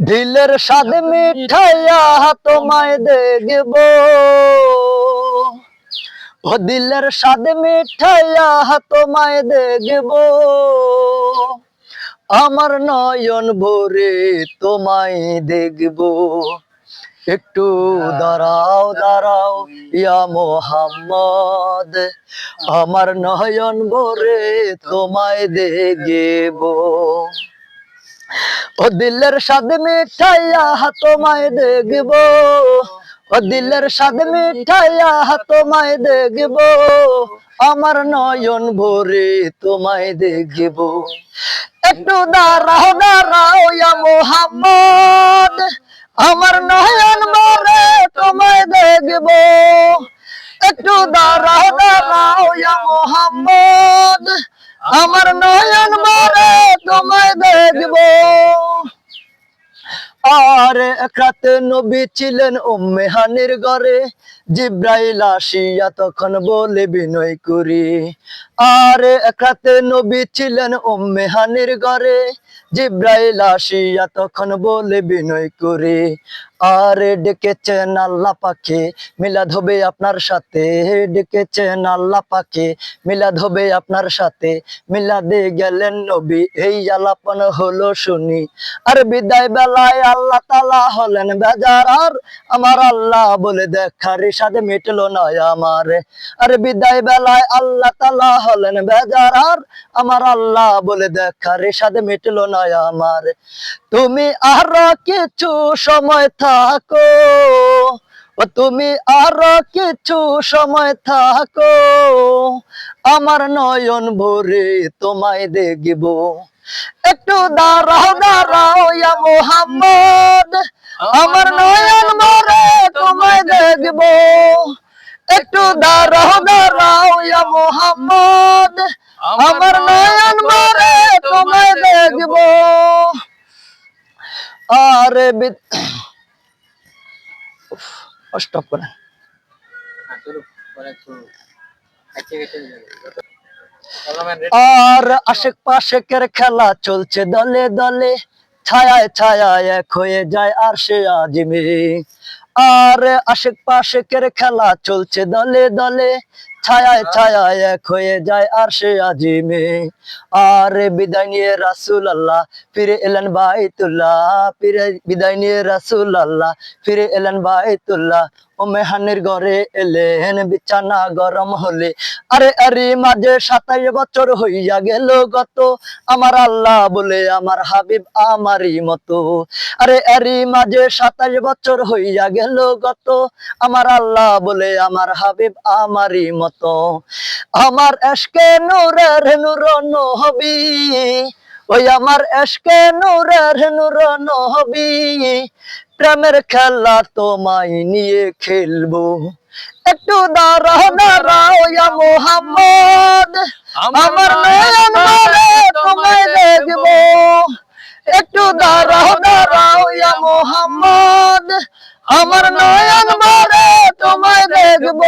দিলের স্বাদ মিঠাইয়া তোমায় দেখব। ও দিলের স্বাদ মিঠাইয়া তোমায় দেখব। আমার নয়ন ভরে তোমায় দেখব। একটু দাঁড়াও দাঁড়াও, ইয়া মোহাম্মদ। আমার নয়ন ভরে তোমায় দেখব। ও দিলের স্বাদ মিঠাইয়া তোমায় দেখব। ও দিলের স্বাদ মিঠাইয়া তোমায় দেখব। আমার নয়ন ভরে তোমায় দেখব। একটু দাঁড়াও দাঁড়াও মোহাম্মদ। আমার নয়ন ভরে তোমায় দেখব। একটু দাঁড়াও দাঁড়াও মোহাম্মদ। আমার নয়ন ভরে তোমায় দেখব। আর এক রাতে নবী ছিলেন উম্মে হানির ঘরে, জিব্রাইল আসিয়া তখন বলে বিনয় করি। আর এক রাতে নবী ছিলেন উম্মে হানির ঘরে, জিব্রাইল আসিয়া তখন বলে বিনয় করি। আর ডেকেছেন আল্লাহ পাখে মিলাদ হবে আপনার সাথে। ডেকেছেন আল্লাহ পাখে মিলাদ হবে আপনার সাথে। মিলাদে গেলেন নবী, এই আলাপন হলো শুনি। আর বিদায় বেলায় আল্লাহ তালা হলেন বেজার, আর আমার আল্লাহ বলে দেখার সাথে মিটলো না আমার। আর বিদায় বেলায় আল্লাহ তালা হলেন বেজার, আর আমার আল্লাহ বলে দেখার সাথে মিটলো না আমার। তুমি আরও কিছু সময় থাকো। ও তুমি আরও কিছু সময় থাকো। আমার নয়ন ভরে তোমায় দেখব। একটু দাঁড়াও দাঁড়াও ইয়া মোহাম্মদ। আমার নয়ন ভরে তোমায় দেখব। একটু দাঁড়াও দাঁড়াও ইয়া মোহাম্মদ। আমার আরে স্টপ করে। আর আশেক পাশেকের খেলা চলছে দলে দলে, ছায়ায় ছায়ায় এক হয়ে যায় আর সে আজিমে। আর আশেক পাশেকের খেলা চলছে দলে দলে। ছায়ায় ছায়ায় এক হয়ে যায় আর সে আজিমে। আর বিদায় নিয়ে রাসুল আল্লাহ ফিরে এলেন বাইতুল্লাহ, ফিরে বিদায় নিয়ে রাসুল আল্লাহ ফিরে এলেন বাইতুল্লাহ। ও মেহানির ঘরে এলেন, বিছানা গরম হলে। আরে আরে, মাঝে সাতাশ বছর হইয়া গেল গত। আমার আল্লাহ বলে আমার হাবিব আমারই মতো। আরে আরে, মাঝে সাতাশ বছর হইয়া গেল গত। আমার আল্লাহ বলে আমার হাবিব আমারই মতো। আমার এসকে নূরের নূর নহবি ওই আমার এসকে নূরের নূর নহবি প্রেমের খেলা তোমায় নিয়ে খেলব। একটু দাঁড়াও দাঁড়াও মোহাম্মদ। আমার নয়ন ভরে তোমায় দেখব। একটু দাঁড়াও দাঁড়াও মোহাম্মদ। আমার নয়ন ভরে তোমায় দেখব।